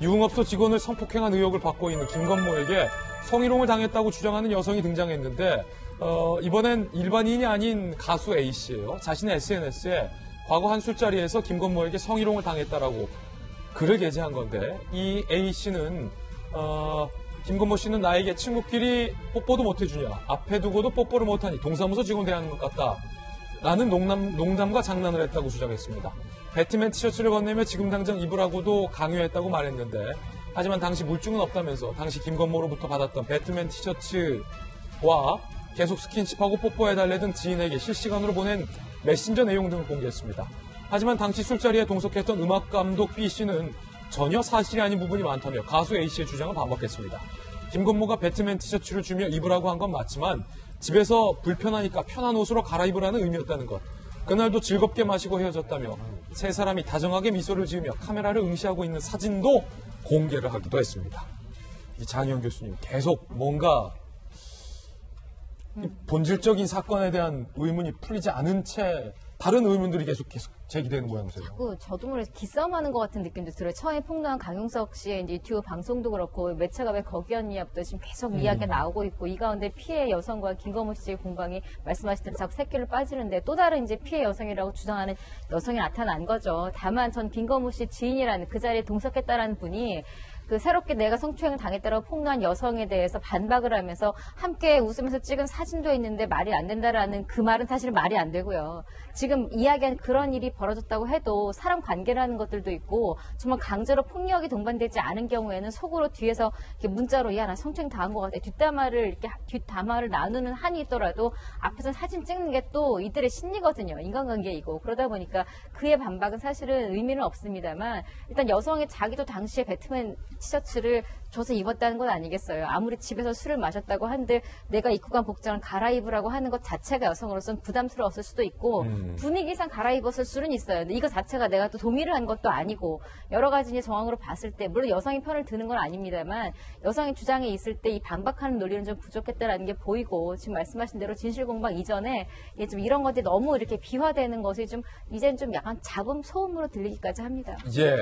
유흥업소 직원을 성폭행한 의혹을 받고 있는 김건모에게 성희롱을 당했다고 주장하는 여성이 등장했는데 어, 이번엔 일반인이 아닌 가수 A 씨예요. 자신의 SNS에 과거 한 술자리에서 김건모에게 성희롱을 당했다라고 글을 게재한 건데 이 A 씨는 어, 김건모 씨는 나에게 친구끼리 뽀뽀도 못 해주냐 앞에 두고도 뽀뽀를 못하니 동사무소 직원 대하는 것 같다 라는 농담, 농담과 장난을 했다고 주장했습니다. 배트맨 티셔츠를 건네며 지금 당장 입으라고도 강요했다고 말했는데 하지만 당시 물증은 없다면서 당시 김건모로부터 받았던 배트맨 티셔츠와 계속 스킨십하고 뽀뽀해달래던 지인에게 실시간으로 보낸 메신저 내용 등을 공개했습니다. 하지만 당시 술자리에 동석했던 음악감독 B 씨는 전혀 사실이 아닌 부분이 많다며 가수 A 씨의 주장을 반박했습니다. 김건모가 배트맨 티셔츠를 주며 입으라고 한 건 맞지만 집에서 불편하니까 편한 옷으로 갈아입으라는 의미였다는 것. 그날도 즐겁게 마시고 헤어졌다며 세 사람이 다정하게 미소를 지으며 카메라를 응시하고 있는 사진도 공개를 하기도 했습니다. 이 장희영 교수님 계속 뭔가 이 본질적인 사건에 대한 의문이 풀리지 않은 채 다른 의문들이 계속 계속 제기되는 모양새예요. 자꾸 저도 모르게 기싸움하는 것 같은 느낌도 들어요. 처음에 폭로한 강용석 씨의 유튜브 방송도 그렇고 매체가 왜 거기였냐부터 지금 계속 이야기가 나오고 있고 이 가운데 피해 여성과 김건모 씨의 공방이 말씀하신 대로 자꾸 새끼를 빠지는데 또 다른 이제 피해 여성이라고 주장하는 여성이 나타난 거죠. 다만 전 김건모 씨 지인이라는 그 자리에 동석했다라는 분이 그 새롭게 내가 성추행을 당했다고 폭로한 여성에 대해서 반박을 하면서 함께 웃으면서 찍은 사진도 있는데 말이 안 된다라는 그 말은 사실 말이 안 되고요. 지금 이야기한 그런 일이 벌어졌다고 해도 사람 관계라는 것들도 있고 정말 강제로 폭력이 동반되지 않은 경우에는 속으로 뒤에서 문자로 야 나 성추행 당한 것 같아. 뒷담화를 이렇게 뒷담화를 나누는 한이 있더라도 앞에서 사진 찍는 게 또 이들의 심리거든요. 인간관계이고. 그러다 보니까 그의 반박은 사실은 의미는 없습니다만 일단 여성의 자기도 당시에 배트맨 티셔츠를 줘서 입었다는 건 아니겠어요. 아무리 집에서 술을 마셨다고 한들 내가 입고 간 복장을 갈아입으라고 하는 것 자체가 여성으로서는 부담스러웠을 수도 있고 음. 분위기상 갈아입었을 수는 있어요. 근데 이거 자체가 내가 또 동의를 한 것도 아니고 여러 가지 이제 정황으로 봤을 때 물론 여성의 편을 드는 건 아닙니다만 여성의 주장에 있을 때 이 반박하는 논리는 좀 부족했다라는 게 보이고 지금 말씀하신 대로 진실 공방 이전에 이게 좀 이런 것들이 너무 이렇게 비화되는 것이 좀 이젠 좀 약간 잡음 소음으로 들리기까지 합니다. 예,